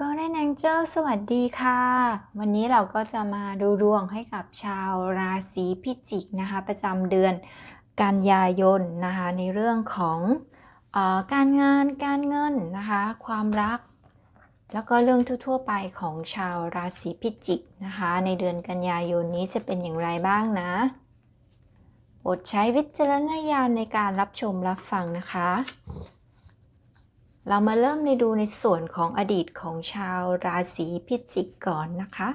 ก็ได้นางเจ้าสวัสดีค่ะ วันนี้เราก็จะมาดูดวงให้กับชาวราศีพิจิกนะคะ ประจำเดือนกันยายนนะคะ ในเรื่องของออการงานการเงินนะคะ ความรัก แล้วก็เรื่องทั่วๆไปของชาวราศีพิจิกนะคะ ในเดือนกันยายนนี้จะเป็นอย่างไรบ้างนะโปรดใช้วิจารณญาณในการรับชมรับฟังนะคะ เรามาเริ่มในดูในส่วนของอดีตของชาวราศีพิจิกก่อนนะคะ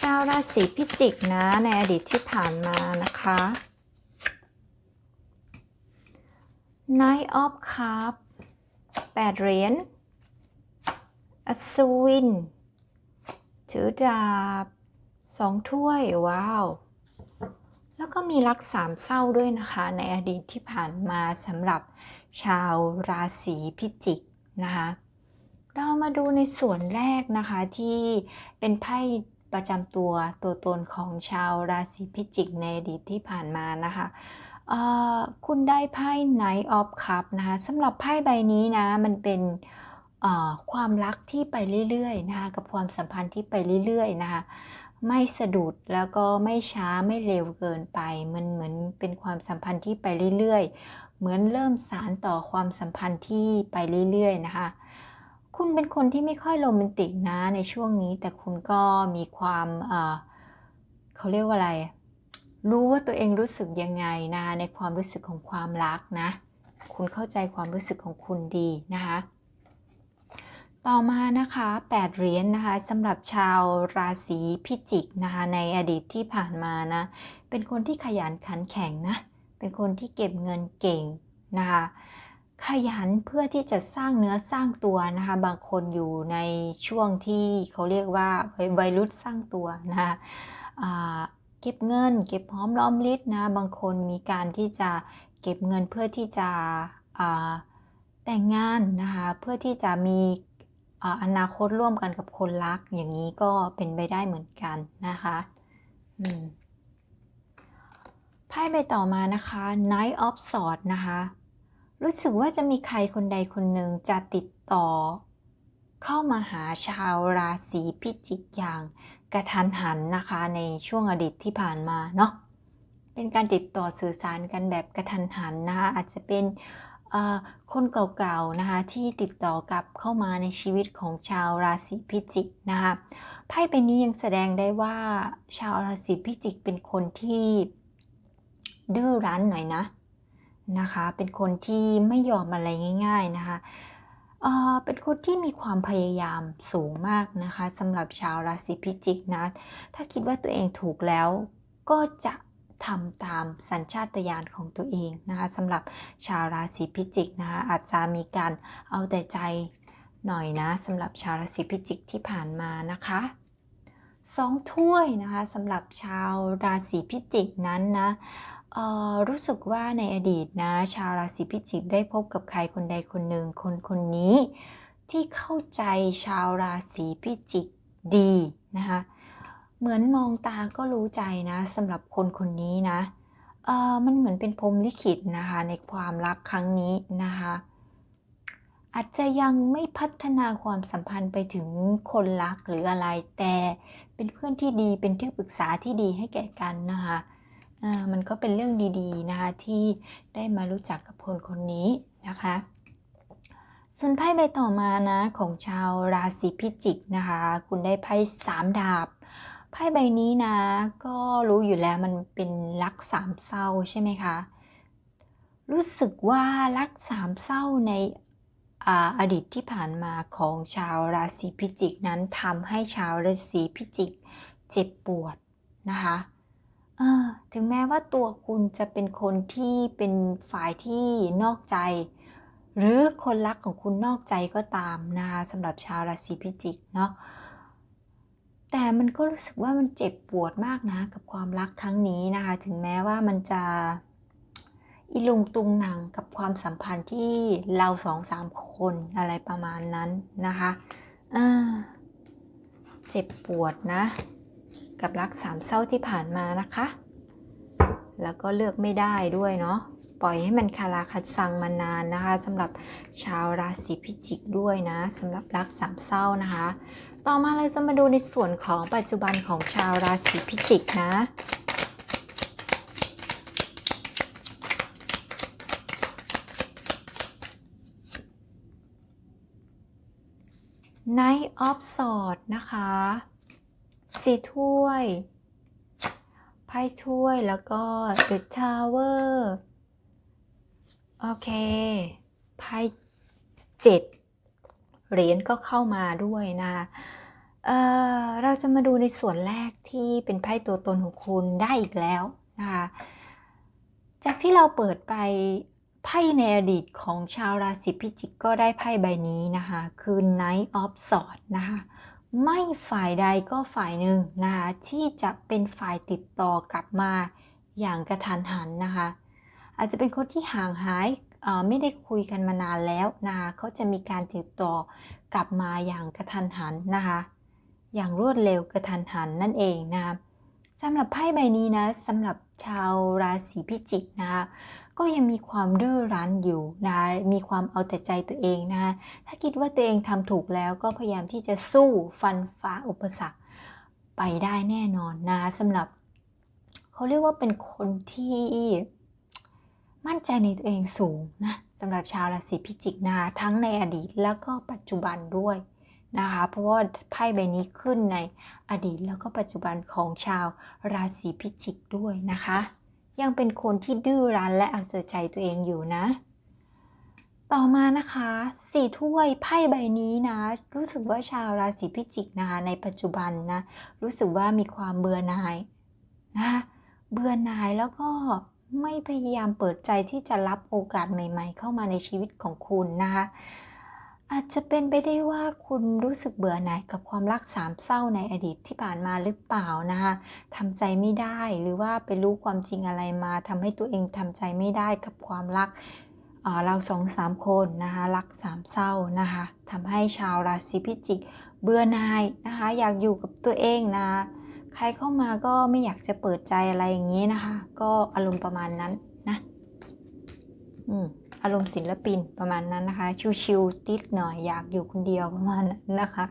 ชาวราศีพิจิกนะในอดีตที่ผ่านมานะคะ Knight of Cup แปดเหรียญอัศวินถือดาบ สองถ้วย ว้าว แล้วก็มีรักสามเศร้าด้วยนะคะ ในอดีตที่ผ่านมาสำหรับชาวราศีพิจิกนะคะ เรามาดูในส่วนแรกนะคะที่เป็นไพ่ประจำตัวตัวตนของชาวราศีพิจิกในอดีตที่ผ่านมานะคะคุณได้ไพ่ Knight of Cup นะคะสำหรับไพ่ใบนี้นะ มันเป็นความรักที่ไปเรื่อยๆนะคะกับความสัมพันธ์ที่ไปเรื่อยๆนะคะ ไม่สะดุดแล้วก็ไม่ช้าไม่เร็วเกินไป มันเหมือนเป็นความสัมพันธ์ที่ไปเรื่อยๆ เหมือนเริ่มสารต่อความสัมพันธ์ที่ไปเรื่อยๆ นะคะคุณเป็นคนที่ไม่ค่อยโรแมนติกนะในช่วงนี้ แต่คุณก็มีความเอ่อเขาเรียกว่าอะไร รู้ว่าตัวเองรู้สึกยังไงนะในความรู้สึกของความรักนะ คุณเข้าใจความรู้สึกของคุณดีนะคะ ต่อมานะคะ8เหรียญนนะคะสำหรับชาวราศีพิจิกนะคะในอดีตที่ผ่านมานะ เป็นคนที่ขยันขันแข็งนะ เป็นคนที่เก็บเงินเก่งนะคะขยันเพื่อที่จะสร้างเนื้อสร้างตัวนะคะบางคนอยู่ในช่วงที่เขาเรียกว่าวัยรุ่นสร้างตัวนะคะเก็บเงิน เก็บหอมรอมริบนะบางคนมีการที่จะเก็บเงินเพื่อที่จะแต่งงานนะคะเพื่อที่จะมี อนาคตร่วมกันกับคนรัก อย่างนี้ก็เป็นไปได้เหมือนกันนะคะไพ่ใบต่อมานะคะ Knight of Swords นะคะ รู้สึกว่าจะมีใครคนใดคนหนึ่งจะติดต่อ เข้ามาหาชาวราศีพิจิกอย่างกระทันหันนะคะในช่วงอดีตที่ผ่านมาเนาะเป็นการติดต่อสื่อสารกันแบบกระทันหันนะคะอาจจะเป็น คนเก่าๆนะคะที่ติดต่อกลับเข้ามาในชีวิตของชาวราศีพิจิกนะคะไพ่ใบนี้ยังแสดงได้ว่าชาวราศีพิจิกเป็นคนที่ดื้อรั้นหน่อยนะนะคะ เป็นคนที่ไม่ยอมอะไรง่าย ๆนะคะเเป็นคนที่มีความพยายามสูงมากนะคะสำหรับชาวราศีพิจิกนะ ถ้าคิดว่าตัวเองถูกแล้วก็จะ ทำตามสัญชาตญาณของตัวเองนะคะสำหรับชาวราศีพิจิกนะคะอาจจะมีการเอาแต่ใจหน่อยนะสำหรับชาวราศีพิจิกที่ผ่านมานะคะสองถ้วยนะคะสำหรับชาวราศีพิจิกนั้นนะรู้สึกว่าในอดีตนะ ชาวราศีพิจิกได้พบกับใครคนใดคนหนึ่งคนคนนี้ ที่เข้าใจชาวราศีพิจิกดีนะคะ เหมือนมองตาก็รู้ใจนะสำหรับคนคนนี้นะเออมันเหมือนเป็นพรมลิขิตนะคะในความรักครั้งนี้นะคะอาจจะยังไม่พัฒนาความสัมพันธ์ไปถึงคนรักหรืออะไร แต่เป็นเพื่อนที่ดีเป็นที่ปรึกษาที่ดีให้แก่กันนะคะมันก็เป็นเรื่องดีๆนะคะที่ได้มารู้จักกับคนคนนี้นะคะส่วนไพ่ใบต่อมานะของชาวราศีพิจิกนะคะ คุณได้ไพ่สามดาบ ไพ่ใบนี้นะ ก็รู้อยู่แล้วมันเป็นรักสามเศร้าใช่ไหมคะ รู้สึกว่ารักสามเศร้าในอดีตที่ผ่านมาของชาวราศีพิจิกนั้นทำให้ชาวราศีพิจิกเจ็บปวดนะคะถึงแม้ว่าตัวคุณจะเป็นคนที่เป็นฝ่ายที่นอกใจ หรือคนรักของคุณนอกใจก็ตามนะคะสำหรับชาวราศีพิจิกเนาะ แต่มันก็รู้สึกว่ามันเจ็บปวดมากนะกับความรักครั้งนี้นะคะ ถึงแม้ว่ามันจะอีลุงตุงหนังกับความสัมพันธ์ที่เราสองสามคนอะไรประมาณนั้นนะคะเจ็บปวดนะ กับรักสามเศร้าที่ผ่านมานะคะ แล้วก็เลือกไม่ได้ด้วยเนาะปล่อยให้มันคาราคัดซังมานานนะคะสำหรับชาวราศีพิจิกด้วยนะสำหรับรักสามเศร้านะคะ ต่อมาเลยจะมาดูในส่วนของปัจจุบันของชาวราศีพิจิกนะ Knight of Swords นะคะสีถ้วยไพ่ถ้วยแล้วก็ The Tower โอเคไพ่เจ็ด เหรียญก็เข้ามาด้วยนะเอ่อเราจะมาดูในส่วนแรกที่เป็นไพ่ตัวตนของคุณได้อีกแล้วนะคะจากที่เราเปิดไปไพ่ในอดีตของชาวราศีพิจิกก็ได้ไพ่ใบนี้นะคะคือ Knight of Swords นะคะไม่ฝ่ายใดก็ฝ่ายหนึ่งนะคะที่จะเป็นฝ่ายติดต่อกลับมาอย่างกระทันหันนะคะอาจจะเป็นคนที่ห่างหาย ไม่ได้คุยกันมานานแล้วนะคะเขาจะมีการติดต่อกลับมาอย่างกระทันหันนะคะ อย่างรวดเร็วกระทันหันนั่นเองนะคะสำหรับไพ่ใบนี้นะสำหรับชาวราศีพิจิกนะคะก็ยังมีความดื้อรั้นอยู่นะมีความเอาแต่ใจตัวเองนะคะถ้าคิดว่าตัวเองทำถูกแล้วก็พยายามที่จะสู้ฟันฝ่าอุปสรรคไปได้แน่นอนนะสำหรับ เขาเรียกว่าเป็นคนที่ มั่นใจในตัวเองสูงนะสำหรับชาวราศีพิจิกนะทั้งในอดีตแล้วก็ปัจจุบันด้วยนะคะเพราะว่าไพ่ใบนี้ขึ้นในอดีตแล้วก็ปัจจุบันของชาวราศีพิจิกด้วยนะคะ ยังเป็นคนที่ดื้อรั้นและเอาใจตัวเองอยู่นะ ต่อมานะคะสี่ถ้วยไพ่ใบนี้นะ รู้สึกว่าชาวราศีพิจิกนะคะในปัจจุบันนะ รู้สึกว่ามีความเบื่อหน่ายนะคะเบื่อหน่ายแล้วก็ ไม่พยายามเปิดใจที่จะรับโอกาสใหม่ ๆ เข้ามาในชีวิตของคุณนะคะ อาจจะเป็นไปได้ว่าคุณรู้สึกเบื่อหน่ายกับความรักสามเศร้าในอดีตที่ผ่านมาหรือเปล่านะคะทำใจไม่ได้หรือว่าไปรู้ความจริงอะไรมาทำให้ตัวเองทำใจไม่ได้กับความรักเราสองสามคนนะคะรักสามเศร้านะคะทำให้ชาวราศีพิจิก เบื่อหน่ายนะคะอยากอยู่กับตัวเองนะะ ใครเข้ามาก็ไม่อยากจะเปิดใจอะไรอย่างนี้นะคะ ก็อารมณ์ประมาณนั้นนะอืมอารมณ์ศิลปินประมาณนั้นนะคะ ชิวๆติดหน่อยอยากอยู่คนเดียวประมาณนั้นนะคะ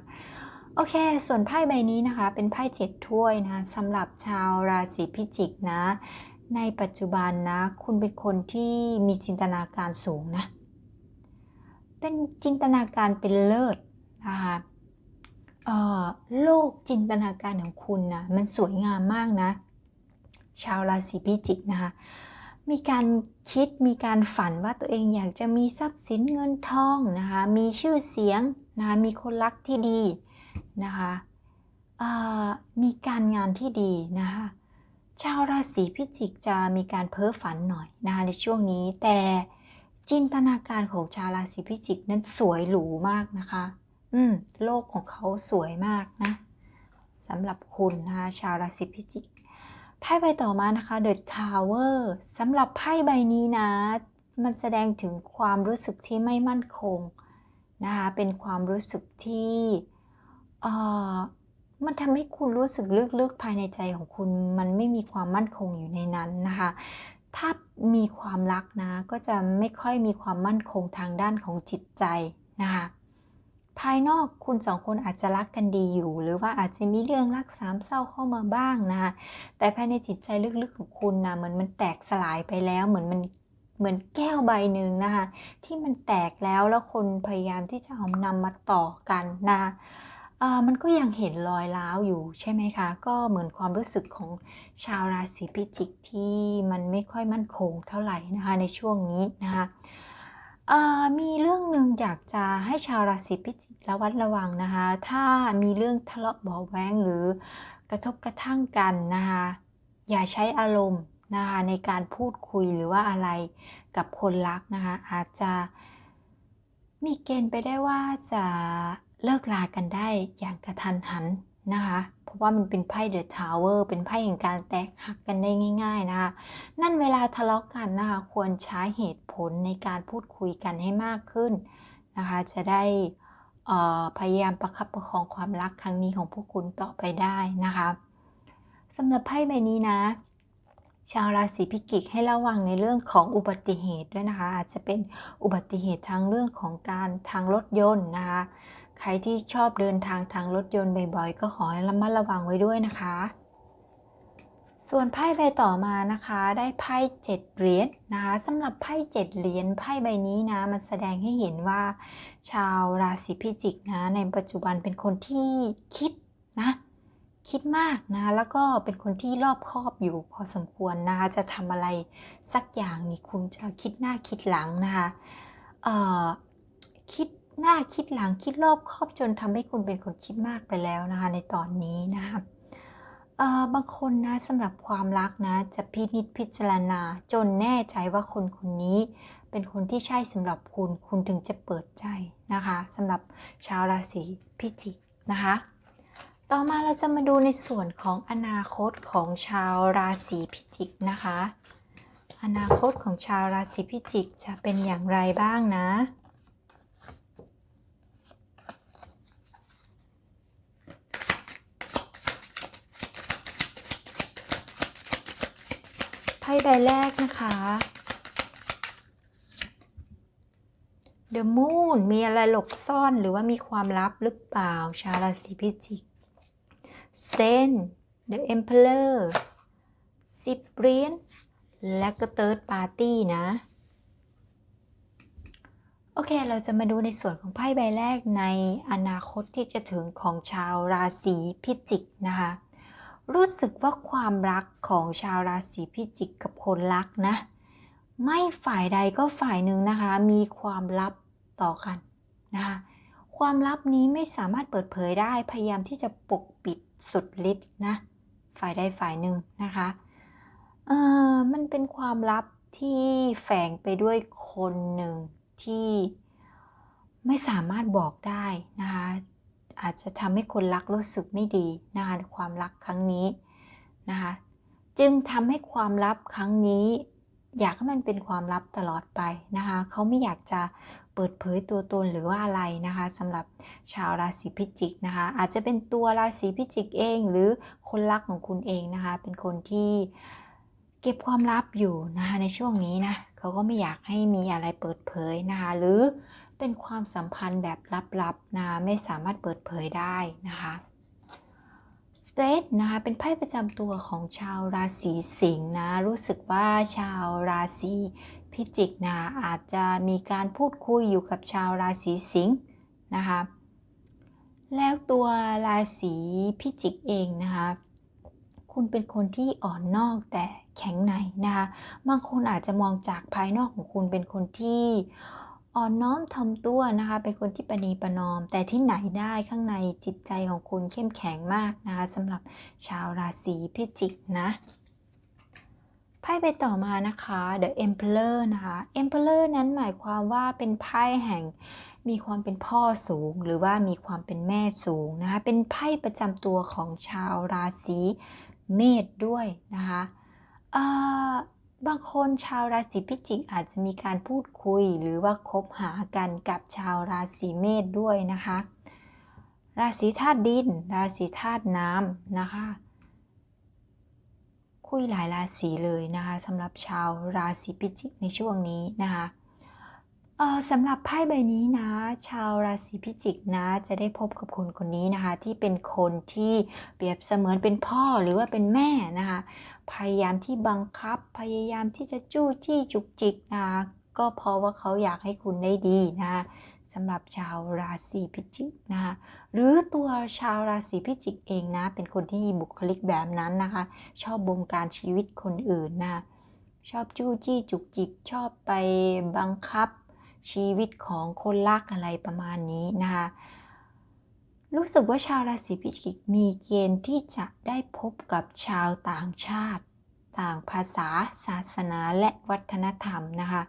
โอเค ส่วนไพ่ใบนี้นะคะ เป็นไพ่เจ็ดถ้วยนะสำหรับชาวราศีพิจิกนะ ในปัจจุบันนะ คุณเป็นคนที่มีจินตนาการสูงนะ เป็นจินตนาการเป็นเลิศนะคะ เอ่อโลกจินตนาการของคุณนะมันสวยงามมากนะ ชาวราศีพิจิกนะคะ มีการคิดมีการฝันว่าตัวเองอยากจะมีทรัพย์สินเงินทองนะคะมีชื่อเสียงนะคะมีคนรักที่ดีนะคะมีการงานที่ดีนะคะชาวราศีพิจิกจะมีการเพ้อฝันหน่อยนะคะในช่วงนี้แต่จินตนาการของชาวราศีพิจิกนั้นสวยหรูมากนะคะ อืม โลกของเขาสวยมากนะสำหรับคุณนะคะชาวราศีพิจิกไพ่ใบต่อมานะคะ The Tower สำหรับไพ่ใบนี้นะ มันแสดงถึงความรู้สึกที่ไม่มั่นคงนะคะเป็นความรู้สึกที่เอ่อมันทำให้คุณรู้สึกลึกๆภายในใจของคุณ มันไม่มีความมั่นคงอยู่ในนั้นนะคะ ถ้ามีความรักนะ ก็จะไม่ค่อยมีความมั่นคงทางด้านของจิตใจนะคะ ภายนอกคุณสองคนอาจจะรักกันดีอยู่ หรือว่าอาจจะมีเรื่องรักสามเศร้าเข้ามาบ้างนะคะแต่ภายในจิตใจลึกๆของคุณนะเหมือนมันแตกสลายไปแล้วเหมือนมันเหมือนแก้วใบหนึ่งนะคะที่มันแตกแล้วแล้วคนพยายามที่จะเอานำมาต่อกันนะคะเอ่อมันก็ยังเห็นรอยร้าวอยู่ใช่ไหมคะ ก็เหมือนความรู้สึกของชาวราศีพิจิกที่มันไม่ค่อยมั่นคงเท่าไหร่นะคะในช่วงนี้นะคะ มีเรื่องหนึ่งอยากจะให้ชาวราศีพิจิกระวัดระวังนะคะ ถ้ามีเรื่องทะเลาะเบาะแว้งหรือกระทบกระทั่งกันนะคะ อย่าใช้อารมณ์นะคะในการพูดคุยหรือว่าอะไรกับคนรักนะคะ อาจจะมีเกณฑ์ไปได้ว่าจะเลิกลากันได้อย่างกระทันหัน นะคะ เพราะว่ามันเป็นไพ่เดอะทาวเวอร์เป็นไพ่แห่งการแตกหักกันได้ง่าย ๆนะคะ นั่นเวลาทะเลาะกันนะคะ ควรใช้เหตุผลในการพูดคุยกันให้มากขึ้นนะคะ จะได้พยายามประคับประคองความรักครั้งนี้ของพวกคุณต่อไปได้นะคะสำหรับไพ่ใบนี้นะ ชาวราศีพิจิกให้ระวังในเรื่องของอุบัติเหตุด้วยนะคะ อาจจะเป็นอุบัติเหตุทางเรื่องของการทางรถยนต์นะคะ ใครที่ชอบเดินทางทางรถยนต์บ่อยๆ ก็ขอระมัดระวังไว้ด้วยนะคะ ส่วนไพ่ใบต่อมานะคะ ได้ไพ่เจ็ดเหรียญนะคะสำหรับไพ่เจ็ดเหรียญไพ่ใบนี้นะ มันแสดงให้เห็นว่า ชาวราศีพิจิกนะในปัจจุบันเป็นคนที่คิดนะคิดมากนะแล้วก็เป็นคนที่รอบคอบอยู่พอสมควรนะคะจะทำอะไรสักอย่างนี่คุณจะคิดหน้าคิดหลังนะคะคิด หน้าคิดหลังคิดรอบครอบจนทำให้คุณเป็นคนคิดมากไปแล้วนะคะ ในตอนนี้นะคะเอ่อบางคนนะสำหรับความรักนะ จะพินิจพิจารณา จนแน่ใจว่าคนคนนี้ เป็นคนที่ใช่สำหรับคุณ คุณถึงจะเปิดใจนะคะสำหรับชาวราศีพิจิกนะคะ ต่อมาเราจะมาดูในส่วนของอนาคตของชาวราศีพิจิกนะคะ อนาคตของชาวราศีพิจิกจะเป็นอย่างไรบ้างนะ พ่ใบแรกนะคะ The Moon มีอะไรหลบซ่อนหรือว่ามีความลับหรือเปล่า ชาวราศีพิจิก Sten The Emperor สิบเหรียญและก็ Third Party นะ โอเค เราจะมาดูในส่วนของไพ่ใบแรกในอนาคตที่จะถึงของชาวราศีพิจิกนะคะ รู้สึกว่าความรักของชาวราศีพิจิกกับคนรักนะ ไม่ฝ่ายใดก็ฝ่ายหนึ่งนะคะ มีความลับต่อกันนะคะความลับนี้ไม่สามารถเปิดเผยได้พยายามที่จะปกปิดสุดฤทธิ์นะ ฝ่ายใดฝ่ายหนึ่งนะคะเออมันเป็นความลับที่แฝงไปด้วยคนหนึ่งที่ไม่สามารถบอกได้นะคะ อาจจะทำให้คนรักรู้สึกไม่ดีนะคะความรักครั้งนี้นะคะจึงทำให้ความลับครั้งนี้ อยากให้มันเป็นความลับตลอดไปนะคะเขาไม่อยากจะเปิดเผยตัวตนหรือว่าอะไรนะคะสำหรับชาวราศีพิจิกนะคะอาจจะเป็นตัวราศีพิจิกเอง หรือคนรักของคุณเองนะคะเป็นคนที่เก็บความลับอยู่นะคะในช่วงนี้นะเขาก็ไม่อยากให้มีอะไรเปิดเผยนะคะหรือ เป็นความสัมพันธ์แบบลับๆนะไม่สามารถเปิดเผยได้นะคะสเตทนะคะเป็นไพ่ประจำตัวของชาวราศีสิงห์นะรู้สึกว่าชาวราศีพิจิกนะอาจจะมีการพูดคุยอยู่กับชาวราศีสิงห์นะคะแล้วตัวราศีพิจิกเองนะคะคุณเป็นคนที่อ่อนนอกแต่แข็งในนะคะบางคนอาจจะมองจากภายนอกของคุณเป็นคนที่ อ่อนน้อมทำตัวนะคะ เป็นคนที่ประนีประนอม แต่ที่ไหนได้ข้างในจิตใจของคุณเข้มแข็งมากนะคะสำหรับชาวราศีพิจิกนะไพ่ไปต่อมานะคะ The Emperor นะคะ Emperor นั้นหมายความว่าเป็นไพ่แห่งมีความเป็นพ่อสูง หรือว่ามีความเป็นแม่สูงนะคะ เป็นไพ่ประจำตัวของชาวราศีเมษด้วยนะคะ บางคนชาวราศีพิจิกอาจจะมีการพูดคุย หรือว่าคบหากันกับชาวราศีเมษด้วยนะคะ ราศีธาตุดิน ราศีธาตุน้ำนะคะ คุยหลายราศีเลยนะคะสำหรับชาวราศีพิจิกในช่วงนี้นะคะ สำหรับไพ่ใบนี้นะ ชาวราศีพิจิกนะ จะได้พบกับคนคนนี้นะคะ ที่เป็นคนที่เปรียบเสมือนเป็นพ่อหรือว่าเป็นแม่นะคะ พยายามที่บังคับ พยายามที่จะจู้จี้จุกจิกนะก็เพราะว่าเขาอยากให้คุณได้ดีนะสำหรับชาวราศีพิจิกนะคะหรือตัวชาวราศีพิจิกเองนะ เป็นคนที่บุคลิกแบบนั้นนะคะ ชอบบงการชีวิตคนอื่นนะชอบจู้จี้จุกจิกชอบไปบังคับ ชีวิตของคนรักอะไรประมาณนี้นะคะรู้สึกว่าชาวราศีพิจิกมีเกณฑ์ที่จะได้พบกับชาวต่างชาติ ต่างภาษา ศาสนาและวัฒนธรรมนะคะ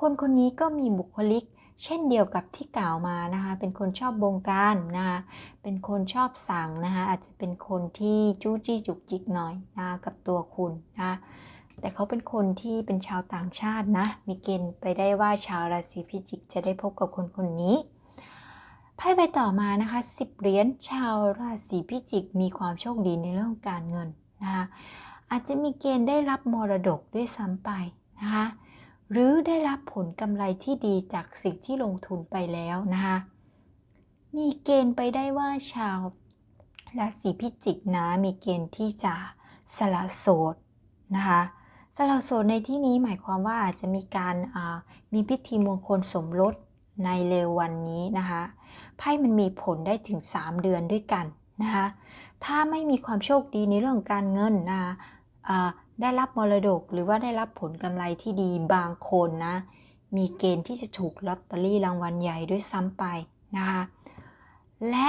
คนคนนี้ก็มีบุคลิก เช่นเดียวกับที่กล่าวมานะคะ เป็นคนชอบบงการนะคะเป็นคนชอบสั่งนะคะอาจจะเป็นคนที่จู้จี้จุกจิกหน่อยนะกับตัวคุณนะะ แต่เขาเป็นคนที่เป็นชาวต่างชาตินะ มีเกณฑ์ไปได้ว่าชาวราศีพิจิกจะได้พบกับคนคนนี้ไพ่ใบต่อมานะคะ10เหรียญชาวราศีพิจิกมีความโชคดีในเรื่องการเงินนะคะอาจจะมีเกณฑ์ได้รับมรดกด้วยซ้ำไปนะคะหรือได้รับผลกำไรที่ดีจากสิ่งที่ลงทุนไปแล้วนะคะมีเกณฑ์ไปได้ว่าชาวราศีพิจิกนะมีเกณฑ์ที่จะสละโสดนะคะ สละโสดในที่นี้หมายความว่าอาจจะมีการมีพิธีมงคลสมรสในเร็ววันนี้นะคะไพ่มันมีผลได้ถึง 3 เดือนด้วยกันนะคะถ้าไม่มีความโชคดีในเรื่องการเงินนะะได้รับมรดกหรือว่าได้รับผลกำไรที่ดีบางคนนะมีเกณฑ์ที่จะถูกลอตเตอรี่รางวัลใหญ่ด้วยซ้ำไปนะคะและ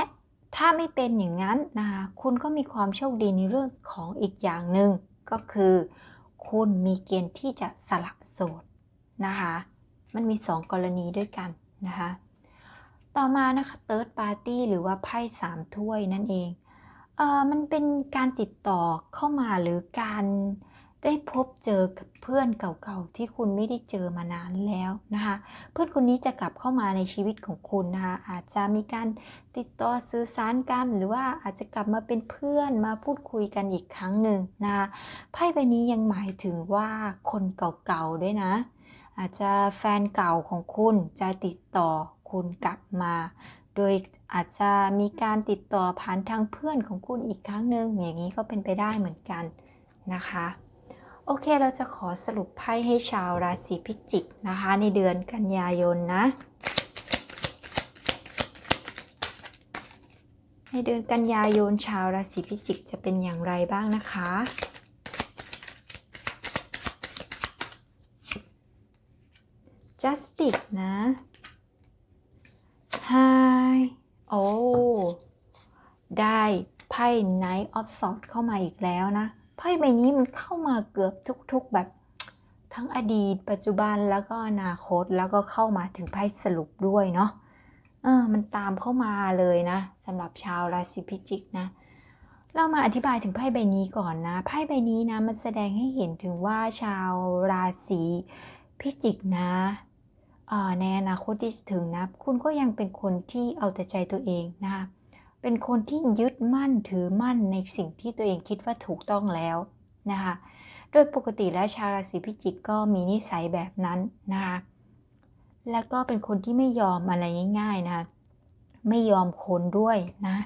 ถ้าไม่เป็นอย่างนั้นนะคะคุณก็มีความโชคดีในเรื่องของอีกอย่างหนึ่งก็คือ คุณมีเกณฑ์ที่จะสละโสดนะคะ มันมี 2 กรณีด้วยกันนะคะ ต่อมานะคะ third party หรือว่าไพ่สามถ้วยนั่นเองเออมันเป็นการติดต่อเข้ามาหรือการ ได้พบเจอกับเพื่อนเก่าๆที่คุณไม่ได้เจอมานานแล้วนะคะ เพื่อนคนนี้จะกลับเข้ามาในชีวิตของคุณนะคะอาจจะมีการติดต่อสื่อสารกัน หรือว่าอาจจะกลับมาเป็นเพื่อนมาพูดคุยกันอีกครั้งหนึ่งนะคะไพ่ใบนี้ยังหมายถึงว่าคนเก่าๆด้วยนะ อาจจะแฟนเก่าของคุณจะติดต่อคุณกลับมา โดยอาจจะมีการติดต่อผ่านทางเพื่อนของคุณอีกครั้งหนึ่งอย่างนี้ก็เป็นไปได้เหมือนกันนะคะ โอเคเราจะขอสรุปไพ่ให้ชาวราศีพิจิกนะคะ ในเดือนกันยายนนะ ในเดือนกันยายนชาวราศีพิจิกจะเป็นอย่างไรบ้างนะคะ justice นะ hi โอ้ ได้ไพ่ Knight of Swords เข้ามาอีกแล้วนะ ไพ่ใบนี้มันเข้ามาเกือบทุกๆแบบทั้งอดีต ปัจจุบันแล้วก็อนาคตแล้วก็เข้ามาถึงไพ่สรุปด้วยเนาะเออมันตามเข้ามาเลยนะสำหรับชาวราศีพิจิกนะ เรามาอธิบายถึงไพ่ใบนี้ก่อนนะ ไพ่ใบนี้นะมันแสดงให้เห็นถึงว่าชาวราศีพิจิกนะในอนาคตที่ถึงนะ คุณก็ยังเป็นคนที่เอาแต่ใจตัวเองนะคะ เป็นคนที่ยึดมั่นถือมั่นในสิ่งที่ตัวเองคิดว่าถูกต้องแล้วนะคะโดยปกติแล้วชาวราศีพิจิกก็มีนิสัยแบบนั้นนะคะแล้วก็เป็นคนที่ไม่ยอมอะไรง่าย ๆนะคะไม่ยอมคนด้วยนะ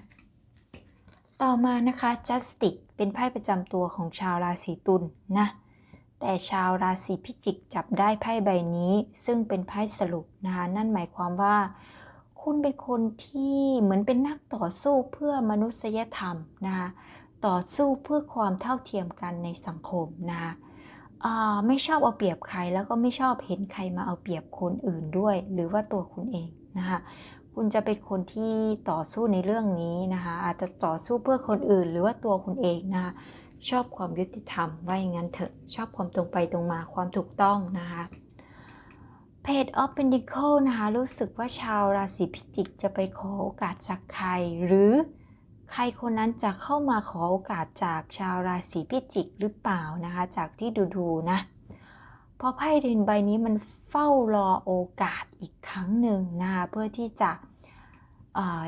ต่อมานะคะ justice เป็นไพ่ประจำตัวของชาวราศีตุลนะแต่ชาวราศีพิจิกจับได้ไพ่ใบนี้ ซึ่งเป็นไพ่สรุปนะคะนั่นหมายความว่า คุณเป็นคนที่เหมือนเป็นนักต่อสู้เพื่อมนุษยธรรมนะคะต่อสู้เพื่อความเท่าเทียมกันในสังคมนะคะไม่ชอบเอาเปรียบใครแล้วก็ไม่ชอบเห็นใครมาเอาเปรียบคนอื่นด้วย หรือว่าตัวคุณเองนะคะคุณจะเป็นคนที่ต่อสู้ในเรื่องนี้นะคะอาจจะต่อสู้เพื่อคนอื่น หรือว่าตัวคุณเองนะคะชอบความยุติธรรมว่าอย่างนั้นเถอะชอบความตรงไปตรงมาความถูกต้องนะคะ Page of Pentacle นะคะรู้สึกว่าชาวราศีพิจิกจะไปขอโอกาสจากใคร หรือใครคนนั้นจะเข้ามาขอโอกาสจากชาวราศีพิจิกหรือเปล่านะคะ จากที่ดูๆนะเพราะไพ่เรนใบนี้มันเฝ้ารอโอกาสอีกครั้งหนึ่งนะคะเพื่อที่จะ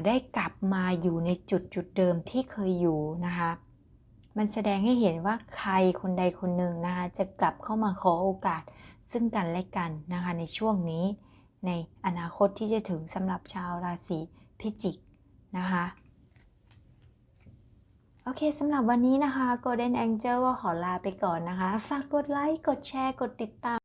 ได้กลับมาอยู่ในจุดจุดเดิมที่เคยอยู่นะคะมันแสดงให้เห็นว่าใครคนใดคนหนึ่งนะคะจะกลับเข้ามาขอโอกาส ซึ่งกันและกันนะคะในช่วงนี้ ในอนาคตที่จะถึงสำหรับชาวราศีพิจิกนะคะโอเคสำหรับวันนี้นะคะ Golden Angel ก็ขอลาไปก่อนนะคะ ฝากกดไลค์ กดแชร์ กดติดตาม